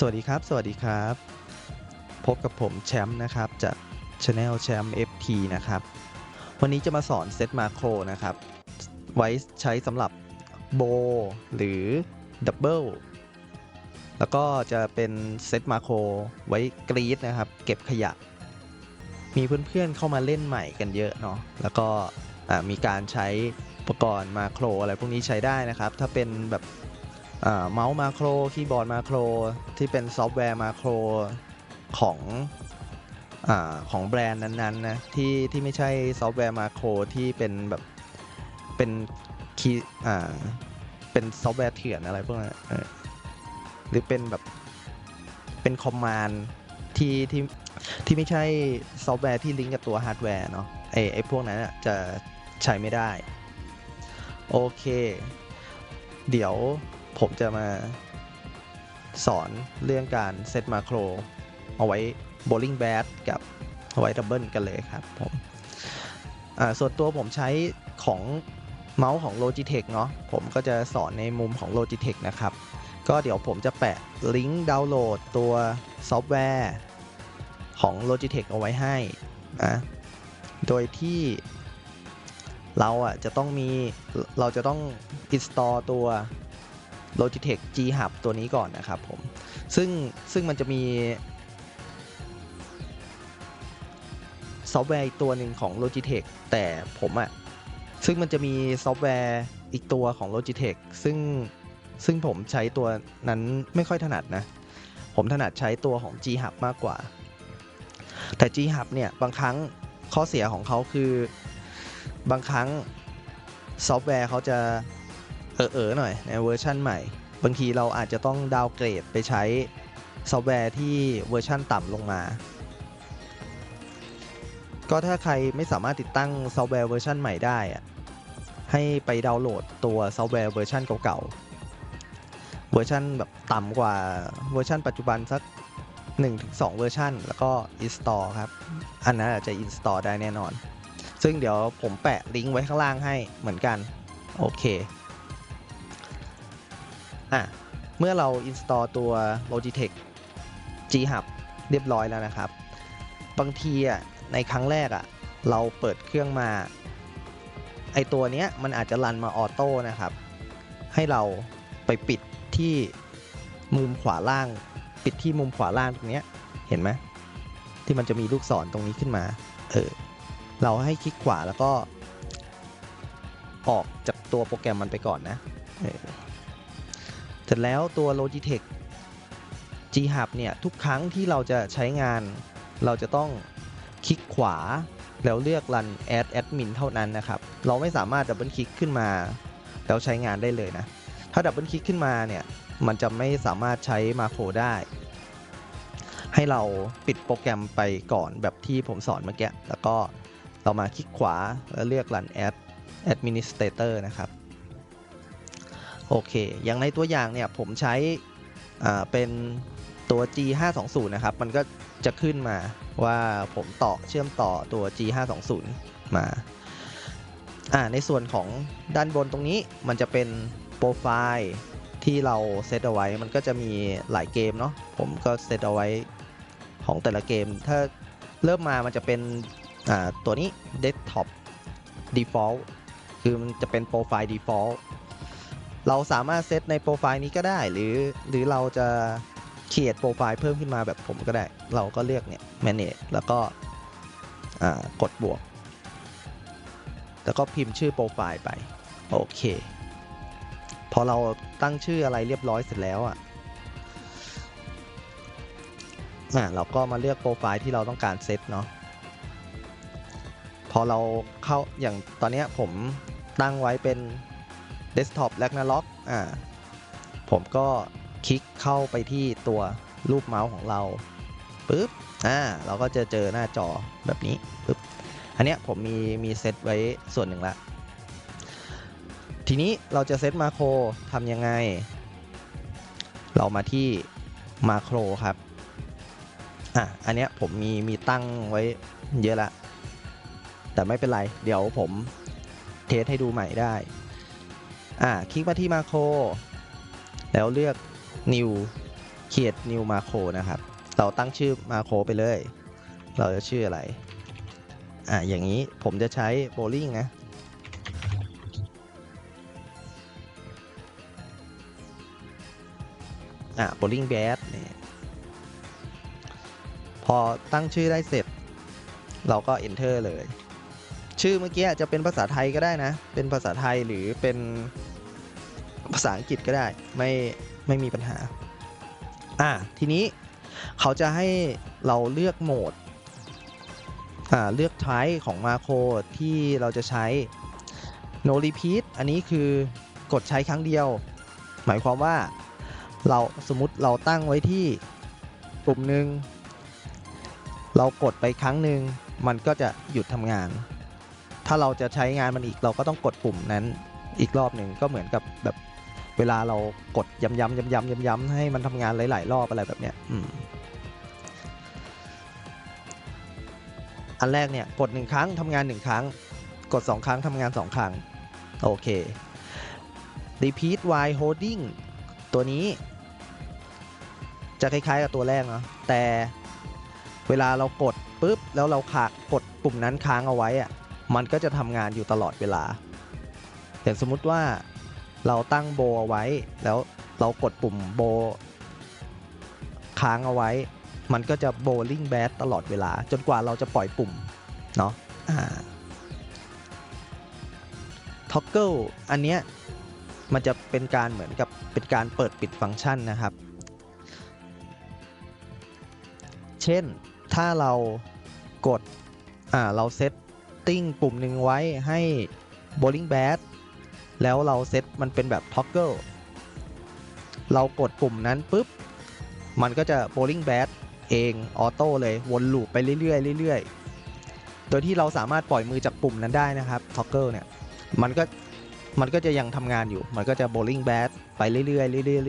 สวัสดีครับ สวัสดีครับ พบกับผมแชมป์นะครับ จาก Channel แชมป์ FT นะครับ วันนี้จะมาสอนเซตมาโครนะครับ ไว้ใช้สำหรับโบหรือดับเบิลแล้วก็จะเป็นเซตมาโครไว้กรีดนะครับ เก็บขยะ มีเพื่อนๆเข้ามาเล่นใหม่กันเยอะเนาะแล้วก็มีการใช้อุปกรณ์มาโครอะไรพวกนี้ใช้ได้นะครับ ถ้าเป็นแบบ เมาส์มาโครคีย์บอร์ดมาโครที่เป็นซอฟต์แวร์มาโครของอของแบรนด์นั้นๆนะที่ที่ไม่ใช่ซอฟต์แวร์มาโครที่เป็นแบบเป็นคีย์อ่าเป็นซอฟต์แวร์เถื่อนอะไรพวกนั้นหรือเป็นแบบเป็นคอมมานด์ที่ที่ที่ไม่ใช่ซอฟต์แวร์ที่ลิงก์กับตัวฮาร์ดแวร์เนาะไอไอพวกนั้นจะใช้ไม่ได้ โอเค เดี๋ยว ผมจะมาสอนเรื่องการเซตมาโครเอาไว้ bowling bat กับเอาไว้ดับเบิลกันเลยครับผมส่วนตัวผมใช้ของเมาส์ของ Logitech เนาะผมก็จะสอนในมุมของ Logitech นะครับ ก็เดี๋ยวผมจะแปะลิงก์ดาวน์โหลดตัวซอฟต์แวร์ของ Logitech เอาไว้ให้นะโดยที่เราอะจะต้องมีเราจะต้อง install ตัว Logitech G Hub ตัวนี้ก่อนนะครับผม ซึ่งซึ่งมันจะมีซอฟต์แวร์อีกตัวหนึ่งของ Logitech แต่ผมอะซึ่งมันจะมีซอฟต์แวร์อีกตัวของ Logitech ซึ่งซึ่งผมใช้ตัวนั้นไม่ค่อยถนัดนะ ผมถนัดใช้ตัวของ G Hub มากกว่า แต่ G Hub เนี่ย บางครั้งข้อเสียของเขาคือบางครั้งซอฟต์แวร์เขาจะ เออๆหน่อยในเวอร์ชันใหม่ บางทีเราอาจจะต้องดาวเกรดไปใช้ซอฟต์แวร์ที่เวอร์ชันต่ำลงมา ก็ถ้าใครไม่สามารถติดตั้งซอฟต์แวร์เวอร์ชันใหม่ได้อะให้ไปดาวน์โหลดตัวซอฟต์แวร์เวอร์ชันเก่าๆ เวอร์ชันแบบต่ำกว่าเวอร์ชันปัจจุบันสัก 1-2 เวอร์ชันแล้วก็ install ครับ อันนั้นอาจจะ install ได้แน่นอน ซึ่งเดี๋ยวผมแปะลิงก์ไว้ข้างล่างให้เหมือนกัน โอเค อะเมื่อเรา install ตัว Logitech G Hub เรียบร้อยแล้วนะครับ บางทีอะในครั้งแรกอะเราเปิดเครื่องมาไอตัวเนี้ยมันอาจจะรันมาออโต้นะครับ ให้เราไปปิดที่มุมขวาล่าง ปิดที่มุมขวาล่างตรงเนี้ยเห็นไหมที่มันจะมีลูกศรตรงนี้ขึ้นมา เออ เราให้คลิกขวาแล้วก็ ออกจากตัวโปรแกรมมันไปก่อนนะ เสร็จแล้วตัว Logitech G Hub เนี่ย ทุกครั้งที่เราจะใช้งาน เราจะต้องคลิกขวา แล้วเลือก Run Add Admin เท่านั้นนะครับ เราไม่สามารถดับเบิลคลิกขึ้นมา แล้วใช้งานได้เลยนะ ถ้าดับเบิลคลิกขึ้นมาเนี่ย มันจะไม่สามารถใช้มาโครได้ ให้เราปิดโปรแกรมไปก่อนแบบที่ผมสอนเมื่อกี้ แล้วก็เรามาคลิกขวาแล้วเลือก Run As Administrator นะครับ โอเค อย่างในตัวอย่างเนี่ยผมใช้เป็นตัว G520 นะครับ มันก็จะขึ้นมาว่าผมต่อเชื่อมต่อตัว G520 มา อ่า ในส่วนของด้านบนตรงนี้มันจะเป็นโปรไฟล์ที่เราเซตเอาไว้ มันก็จะมีหลายเกมเนาะ ผมก็เซตเอาไว้ของแต่ละเกม ถ้าเริ่มมามันจะเป็นตัวนี้ Desktop Default คือมันจะเป็นโปรไฟล์ Default เราสามารถเซตในโปรไฟล์นี้ก็ได้ หรือหรือเราจะเขียนโปรไฟล์เพิ่มขึ้นมาแบบผมก็ได้ เราก็เลือกเนี่ย manage แล้วก็กดบวก แล้วก็พิมพ์ชื่อโปรไฟล์ไป โอเค พอเราตั้งชื่ออะไรเรียบร้อยเสร็จแล้วอะอะเราก็มาเลือกโปรไฟล์ที่เราต้องการเซตเนาะพอเราเข้าอย่างตอนนี้ผมตั้งไว้เป็น Desktop Ragnarok อ่าผมก็คลิกเข้าไปที่ตัวรูปเมาส์ของเราปุ๊บอ่าเราก็จะเจอหน้าจอแบบนี้ปุ๊บอันเนี้ยผมมีมีเซตไว้ส่วนหนึ่งละ ทีนี้เราจะเซตมาโครทำยังไง เรามาที่มาโครครับอะอันเนี้ยผมมีมีตั้งไว้เยอะละ แต่ไม่เป็นไร เดี๋ยวผมเทสให้ดูใหม่ได้ อะคลิกมาที่มาโครแล้วเลือก new create new macro นะครับ เราตั้งชื่อ macro ไปเลย เราจะชื่ออะไร อ่าอย่างนี้ผมจะใช้ bowling นะอะ bowling bat นี่พอตั้งชื่อได้เสร็จ เราก็ enter เลย ชื่อเมื่อกี้จะเป็นภาษาไทยก็ได้นะ เป็นภาษาไทยหรือเป็น ภาษาอังกฤษก็ได้ไม่ไม่มีปัญหาอะทีนี้เขาจะให้เราเลือกโหมดอ่าเลือก type ของมาโครที่เราจะใช้ no repeat อันนี้คือกดใช้ครั้งเดียว หมายความว่าเราสมมติเราตั้งไว้ที่ปุ่มหนึ่งเรากดไปครั้งหนึ่งมันก็จะหยุดทำงาน ถ้าเราจะใช้งานมันอีกเราก็ต้องกดปุ่มนั้นอีกรอบหนึ่งก็เหมือนกับแบบ เวลาเรากดย้ำๆย้ำๆย้ำๆให้มันทำงานหลาย ๆ รอบอะไรแบบเนี้ยอืมอันแรกเนี่ยกดหนึ่งครั้งทำงานหนึ่งครั้ง กดสองครั้งทำงานสองครั้ง โอเค repeat while holding ตัวนี้ จะคล้าย ๆ กับตัวแรกเนาะแต่เวลาเรากดปุ๊บ แล้วเราขากดปุ่มนั้นค้างเอาไว้อะมันก็จะทำงานอยู่ตลอดเวลาอย่างสมมติว่า เราตั้งโบเอาไว้ แล้วเรากดปุ่มโบ ค้างเอาไว้ มันก็จะโบลิ่งแบดตลอดเวลา จนกว่าเราจะปล่อยปุ่ม เนาะอ่าท็อกเกิลอันเนี้ยมันจะเป็นการเหมือนกับเป็นการเปิดปิดฟังก์ชันนะครับ เช่นถ้าเรากด อ่า เราเซตติ้งปุ่มหนึ่งไว้ให้ bowling bat แล้วเราเซตมันเป็นแบบ toggle เรากดปุ่มนั้นปุ๊บ มันก็จะ bowling bat เองออโต้เลยวนลูปไปเรื่อยๆเรื่อยๆ โดยที่เราสามารถปล่อยมือจากปุ่มนั้นได้นะครับ toggle เนี่ยมันก็มันก็จะยังทำงานอยู่ มันก็จะ bowling bat ไปเรื่อยๆเรื่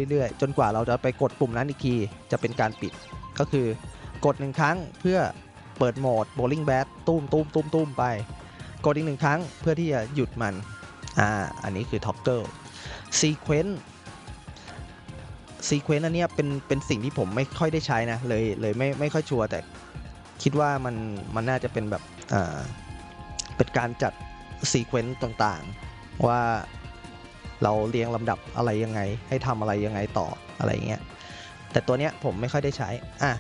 อยๆเรื่อยๆ จนกว่าเราจะไปกดปุ่มนั้นอีกที จะเป็นการปิด ก็คือกดหนึ่งครั้งเพื่อเปิดโหมด bowling bat ตุ้มตุ้มตุ้มตุ้มไป กดอีกหนึ่งครั้งเพื่อที่จะหยุดมัน อ่าอันนี้คือ toggle sequence sequence อันนี้เป็นเป็นสิ่งที่ผมไม่ค่อยได้ใช้นะ เลยเลยไม่ไม่ค่อยชัวร์แต่คิดว่ามันมันน่าจะเป็นแบบอ่าเป็นการจัด sequence ต่างๆ ว่าเราเรียงลำดับอะไรยังไง ให้ทำอะไรยังไงต่ออะไรเงี้ยแต่ตัวเนี้ยผมไม่ค่อยได้ใช้อะ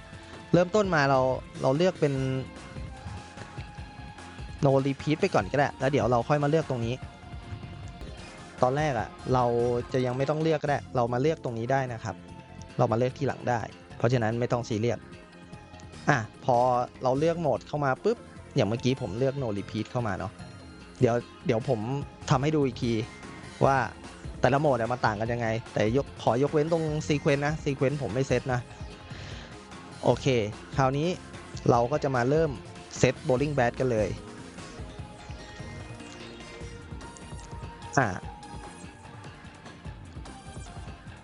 เริ่มต้นมาเราเราเลือกเป็น no repeat ไปก่อนก็ได้ แล้วเดี๋ยวเราค่อยมาเลือกตรงนี้ ตอนแรกอะ่ะเราจะยังไม่ต้องเลือกก็ได้ เรามาเลือกตรงนี้ได้นะครับ เรามาเลือกที่หลังได้ เพราะฉะนั้นไม่ต้องซีเรียสอะพอเราเลือกโหมดเข้ามาปุ๊บอย่างเมื่อกี้ผมเลือก no repeat เข้ามาเนาะเดี๋ยวเดี๋ยวผมทำให้ดูอีกทีว่าแต่ละโหมดมันต่างกันยังไง แต่ยกขอยกเว้นตรงซีเควนต์นะซีเควนต์ผมไม่เซตนะ โอเค คราวนี้เราก็จะมาเริ่มเซต bowling bat กันเลยอ่า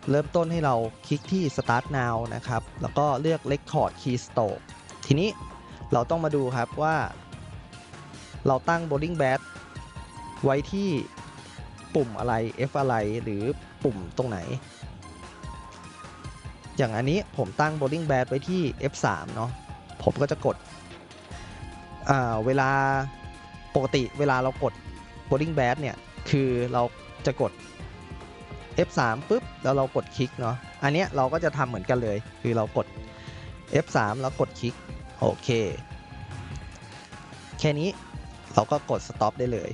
เริ่มต้นให้เราคลิกที่ start now นะครับ แล้วก็เลือก record key stroke ทีนี้เราต้องมาดูครับว่า เราตั้ง bowling bat ไว้ที่ปุ่มอะไร F อะไรหรือปุ่มตรงไหน อย่างอันนี้ผมตั้ง bowling bat ไว้ที่ F3 เนาะผมก็จะกดเวลาปกติเวลาเรากด bowling bat เนี่ย คือเราจะกด F3 ปุ๊บแล้วเรากดคลิกเนาะอันเนี้ยเราก็จะทำเหมือนกันเลย คือเรากด F3 แล้วกดคลิกโอเค แค่นี้เราก็กด stop ได้เลย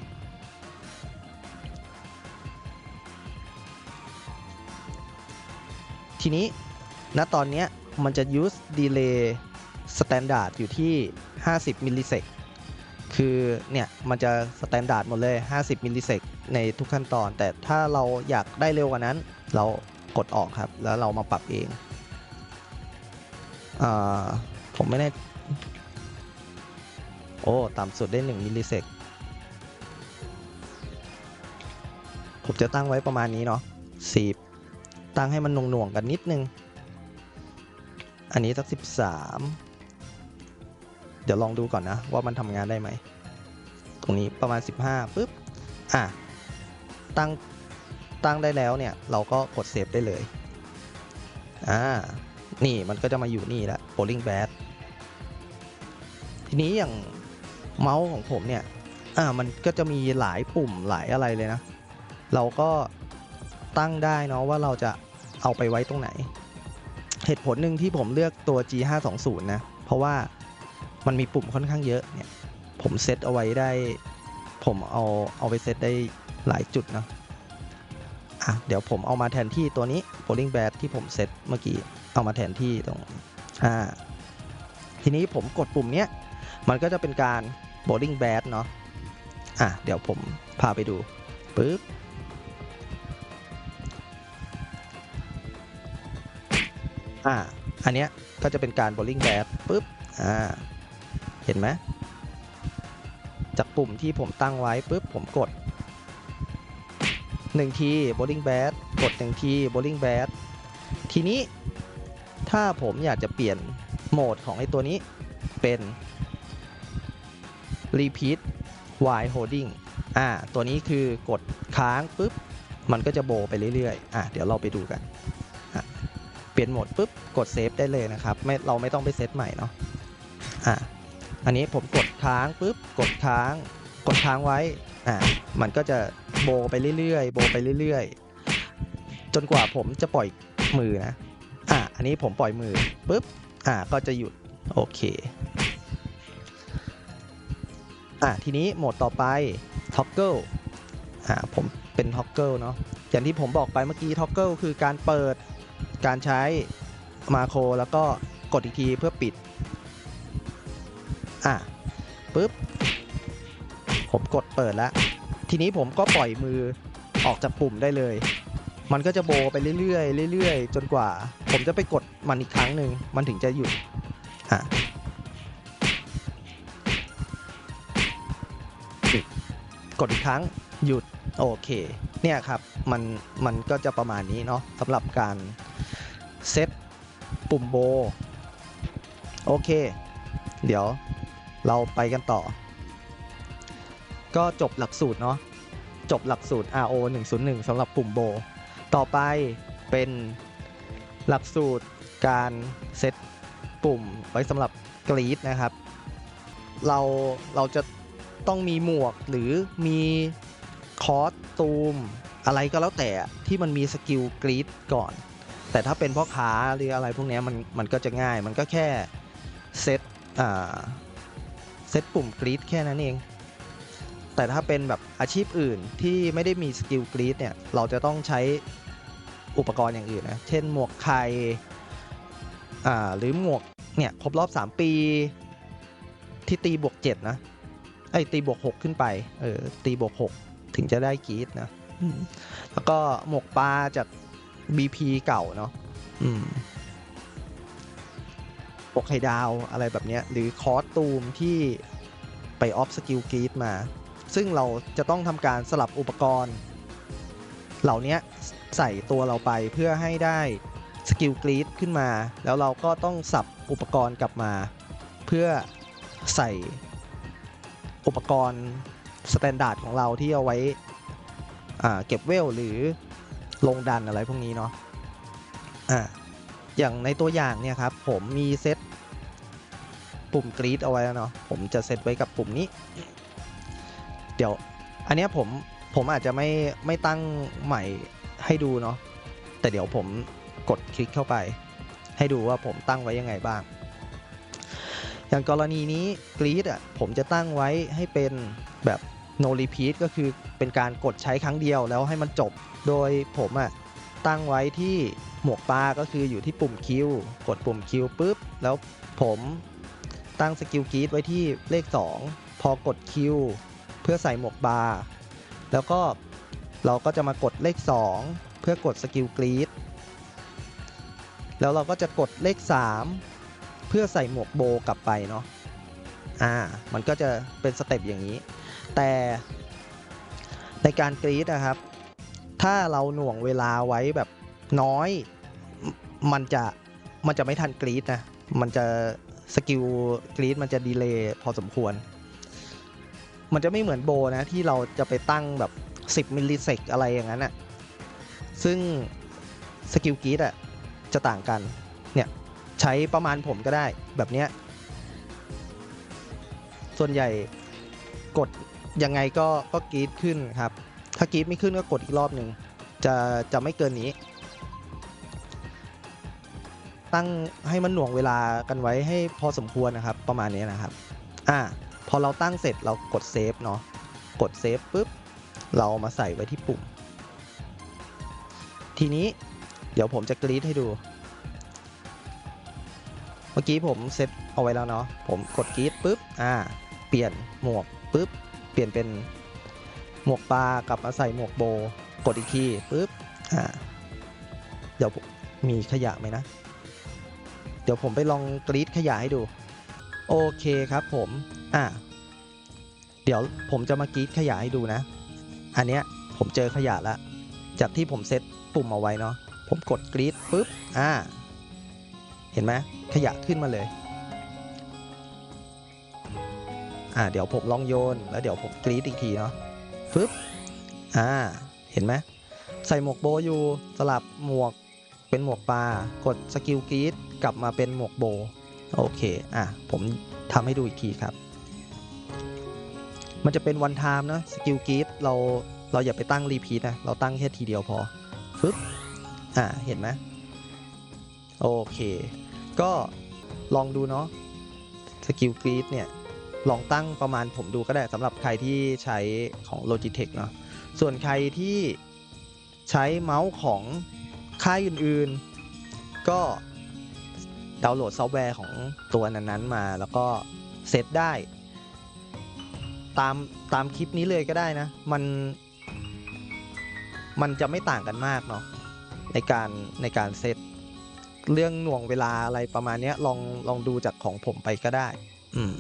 ทีนี้ณตอนนี้มันจะ use delay standard อยู่ที่ 50มิลลิเซก คือเนี่ยมันจะ standard หมดเลย 50มิลลิเซกในทุกขั้นตอน แต่ถ้าเราอยากได้เร็วกว่านั้น เรากดออกครับ แล้วเรามาปรับเองอผมไม่แน่โอ้ ต่ำสุดได้ 1มิลลิเซกผมจะตั้งไว้ประมาณนี้เนาะ10ตั้งให้มันหน่วงๆกันนิดนึง อันนี้สัก 13 เดี๋ยวลองดูก่อนนะ ว่ามันทำงานได้ไหม ตรงนี้ประมาณ 15ปุ๊บอะตั้งตั้งได้แล้วเนี่ยเราก็กดเซฟได้เลยอ่านี่มันก็จะมาอยู่นี่ละ bowling bat ทีนี้อย่างเมาส์ของผมเนี่ยอ่ามันก็จะมีหลายปุ่มหลายอะไรเลยนะ เราก็ตั้งได้เนาะว่าเราจะเอาไปไว้ตรงไหน เหตุผลหนึ่งที่ผมเลือกตัว G520 นะ เพราะว่ามันมีปุ่มค่อนข้างเยอะเนี่ย ผมเซตเอาไว้ได้ ผมเอาเอาไปเซตได้หลายจุดนะอะเดี๋ยวผมเอามาแทนที่ตัวนี้ bowling bat ที่ผมเซตเมื่อกี้ เอามาแทนที่ตรงอ่าทีนี้ผมกดปุ่มเนี้ย มันก็จะเป็นการ bowling bat เนาะอะเดี๋ยวผมพาไปดูปึ๊บอ่าอันเนี้ยก็จะเป็นการ bowling bat ปึ๊บอ่าเห็นไหม จากปุ่มที่ผมตั้งไว้ปุ๊บผมกด1ที bowling bat กด1ที bowling bat ทีนี้ถ้าผมอยากจะเปลี่ยนโหมดของไอ้ตัวนี้เป็น repeat while holding อ่า ตัวนี้คือกดค้างปุ๊บ มันก็จะโบไปเรื่อยๆ อะเดี๋ยวเราไปดูกัน เปลี่ยนโหมดปุ๊บ กดเซฟได้เลยนะครับ ไม่ เราไม่ต้องไปเซตใหม่เนาะ อะ อันนี้ผมกดค้างปุ๊บกดค้าง กดค้างไว้อะมันก็จะโบไปเรื่อยๆ โบไปเรื่อยๆ จนกว่าผมจะปล่อยมือนะอะอันนี้ผมปล่อยมือปุ๊บอะก็จะหยุดโอเคอะทีนี้โหมดต่อไป toggle อะผมเป็น toggle เนาะอย่างที่ผมบอกไปเมื่อกี้ toggle คือการเปิดการใช้มาโครแล้วก็กดอีกทีเพื่อปิด อะปุ๊บ ผมกดเปิดแล้ว ทีนี้ผมก็ปล่อยมือออกจากปุ่มได้เลย มันก็จะโบไปเรื่อยๆเรื่อยๆ จนกว่า ผมจะไปกดมันอีกครั้งหนึ่งมันถึงจะหยุดอะกดอีกครั้งหยุดโอเค เนี่ยครับมันมันก็จะประมาณนี้เนาะสำหรับการเซตปุ่มโบ โอเค เดี๋ยว เราไปกันต่อ ก็จบหลักสูตรเนาะจบหลักสูตร RO 101สำหรับปุ่มโบ ต่อไปเป็นหลักสูตรการเซตปุ่มไว้สำหรับกรีดนะครับ เราเราจะต้องมีหมวกหรือมีคอสตูม อะไรก็แล้วแต่ที่มันมีสกิลกรีดก่อน แต่ถ้าเป็นพ่อค้าหรืออะไรพวกนี้มันมันก็จะง่าย มันก็แค่เซตอ่า เซตปุ่มกรีดแค่นั้นเอง แต่ถ้าเป็นแบบอาชีพอื่นที่ไม่ได้มีสกิลกรีดเนี่ย เราจะต้องใช้อุปกรณ์อย่างอื่นนะ เช่นหมวกไข่อ่าหรือหมวกเนี่ยครบรอบ 3 ปี ที่ตีบวก 7 นะ ไอ้ตีบวก 6 ขึ้นไป เออ ตีบวก 6 ถึงจะได้กรีดนะ แล้วก็หมวกปลาจาก BP เก่าเนาะอืม ปกไข่ดาวอะไรแบบนี้หรือคอสตูมที่ไปออฟสกิลกรีดมา ซึ่งเราจะต้องทำการสลับอุปกรณ์ เหล่านี้ใส่ตัวเราไปเพื่อให้ได้สกิลกรีดขึ้นมา แล้วเราก็ต้องสับอุปกรณ์กลับมา เพื่อใส่อุปกรณ์สแตนดาร์ดของเราที่เอาไว้เก็บเวลหรือลงดันอะไรพวกนี้เนาะอ่า อย่างในตัวอย่างเนี่ยครับผมมีเซตปุ่มกรีดเอาไว้แล้วเนาะผมจะเซตไว้กับปุ่มนี้ เดี๋ยวอันนี้ผมผมอาจจะไม่ไม่ตั้งใหม่ให้ดูเนาะแต่เดี๋ยวผมกดคลิกเข้าไป ให้ดูว่าผมตั้งไว้ยังไงบ้าง อย่างกรณีนี้กรีดอะผมจะตั้งไว้ให้เป็นแบบ no repeat ก็คือเป็นการกดใช้ครั้งเดียวแล้วให้มันจบโดยผมอะ ตั้งไว้ที่หมวกปลาก็คืออยู่ที่ปุ่มคิวกดปุ่มคิวปุ๊บ แล้วผมตั้งสกิลกรีดไว้ที่เลข 2 พอกดคิวเพื่อใส่หมวกบาร์แล้วก็เราก็จะมากดเลข 2 เพื่อกดสกิลกรีดแล้วเราก็จะกดเลข 3 เพื่อใส่หมวกโบกลับไปเนาะอ่ามันก็จะเป็นสเต็ปอย่างนี้ แต่ในการกรีดนะครับ ถ้าเราหน่วงเวลาไว้แบบน้อย มันจะมันจะไม่ทันกรีดนะ มันจะสกิลกรีดมันจะดีเลย์พอสมควร มันจะไม่เหมือนโบนะ ที่เราจะไปตั้งแบบ 10มิลลิเซกอะไรอย่างนั้นอะซึ่งสกิลกรีดอะจะต่างกัน เนี่ย ใช้ประมาณผมก็ได้แบบเนี้ย ส่วนใหญ่กดยังไงก็ก็กรีดขึ้นครับ ถ้ากรีดไม่ขึ้นก็กดอีกรอบหนึ่งจะจะไม่เกินนี้ ตั้งให้มันหน่วงเวลากันไว้ให้พอสมควรนะครับ ประมาณนี้นะครับ อ่าพอเราตั้งเสร็จเรากดเซฟเนาะกดเซฟปุ๊บเราเามาใส่ไว้ที่ปุ่ม ทีนี้เดี๋ยวผมจะกรีดให้ดู เมื่อกี้ผมเซตเอาไว้แล้วเนาะผมกดกรีดปุ๊บอ่า เปลี่ยนหมวกปุ๊บเปลี่ยนเป็น หมวกปลากลับมาใส่หมวกโบ กดอีกทีปุ๊บอ่าเดี๋ยวมีขยะไหมนะ เดี๋ยวผมไปลองกรีดขยะให้ดู โอเคครับผม อ่าเดี๋ยวผมจะมากรีดขยะให้ดูนะ อันเนี้ยผมเจอขยะแล้วจากที่ผมเซตปุ่มเอาไว้เนาะผมกดกรีดปุ๊บอ่า เห็นไหมขยะขึ้นมาเลยอ่าเดี๋ยวผมลองโยน แล้วเดี๋ยวผมกรีดอีกทีเนาะ ปึ๊บอ่าเห็นไหมใส่หมวกโบอยู่สลับหมวกเป็นหมวกปลากดสกิลกรีดกลับมาเป็นหมวกโบโอเคอะผมทำให้ดูอีกทีครับ มันจะเป็นวันไทม์นะสกิลกรีดเราเราอย่าไปตั้งรีพีทนะเราตั้งแค่ทีเดียวพอปึ๊บอ่าเห็นไหมโอเค ก็ลองดูเนาะสกิลกรีดเนี่ย ลองตั้งประมาณผมดูก็ได้สำหรับใครที่ใช้ของ Logitech เนาะส่วนใครที่ใช้เมาส์ของค่ายอื่นๆ ก็ดาวน์โหลดซอฟต์แวร์ของตัวนั้นๆมา แล้วก็เซตได้ ตามตามคลิปนี้เลยก็ได้นะ มันมันจะไม่ต่างกันมากเนาะในการในการเซตเรื่องหน่วงเวลาอะไรประมาณนี้ลองลองดูจากของผมไปก็ได้ อืม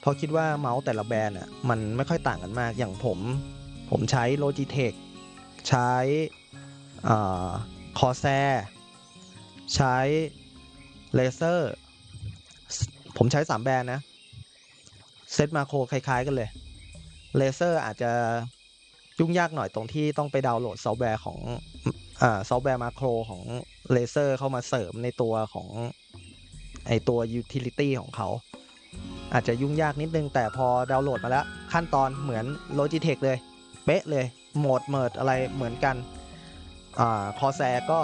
เพราะคิดว่าเมาส์แต่ละแบรนด์อะมันไม่ค่อยต่างกันมากอย่างผม ผมใช้ Logitech ใช้คอแซใช้เลเซอร์ผมใช้ 3 แบรนด์นะ เซตมาโครคล้ายๆกันเลยเลเซอร์อาจจะยุ่งยากหน่อยตรงที่ต้องไปดาวน์โหลดซอฟต์แวร์ของอ่าซอฟต์แวร์มาโครของเลเซอร์เข้ามาเสริมในตัวของไอตัว utility ของเขา อาจจะยุ่งยากนิดนึง แต่พอดาวน์โหลดมาแล้ว ขั้นตอนเหมือน Logitech เลย เป๊ะเลย โหมดเมิดอะไรเหมือนกันอ่าคอแซก็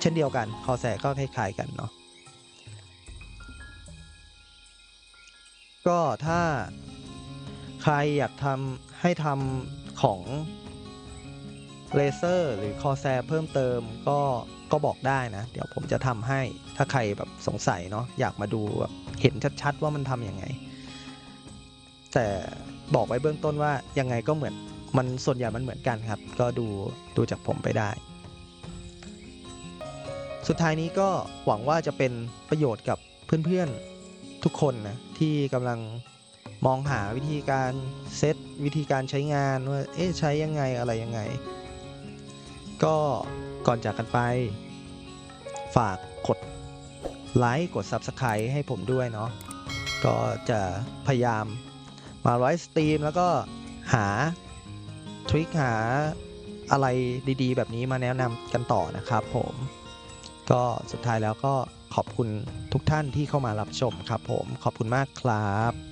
เช่นเดียวกัน คอแซก็คล้ายๆกันเนาะก็ถ้าใครอยากทำให้ทำของเลเซอร์หรือคอแซเพิ่มเติมก็ก็บอกได้นะ เดี๋ยวผมจะทำให้ถ้าใครแบบสงสัยเนาะอยากมาดูแบบ เห็นชัดๆว่ามันทำยังไง แต่บอกไว้เบื้องต้นว่ายังไงก็เหมือนมันส่วนใหญ่มันเหมือนกันครับ ก็ดูดูจากผมไปได้ สุดท้ายนี้ก็หวังว่าจะเป็นประโยชน์กับเพื่อนๆทุกคนนะที่กำลังมองหาวิธีการเซตวิธีการใช้งานว่าเอ๊ะใช้ยังไงอะไรยังไง ก็ก่อนจากกันไป ฝากกด ไลค์กด Subscribe ให้ผมด้วยเนาะก็จะพยายามมาไลฟ์สตรีมแล้วก็หาทริคหาอะไรดีๆ แบบนี้มาแนะนำกันต่อนะครับผมก็สุดท้ายแล้วก็ขอบคุณทุกท่านที่เข้ามารับชมครับผมขอบคุณมากครับ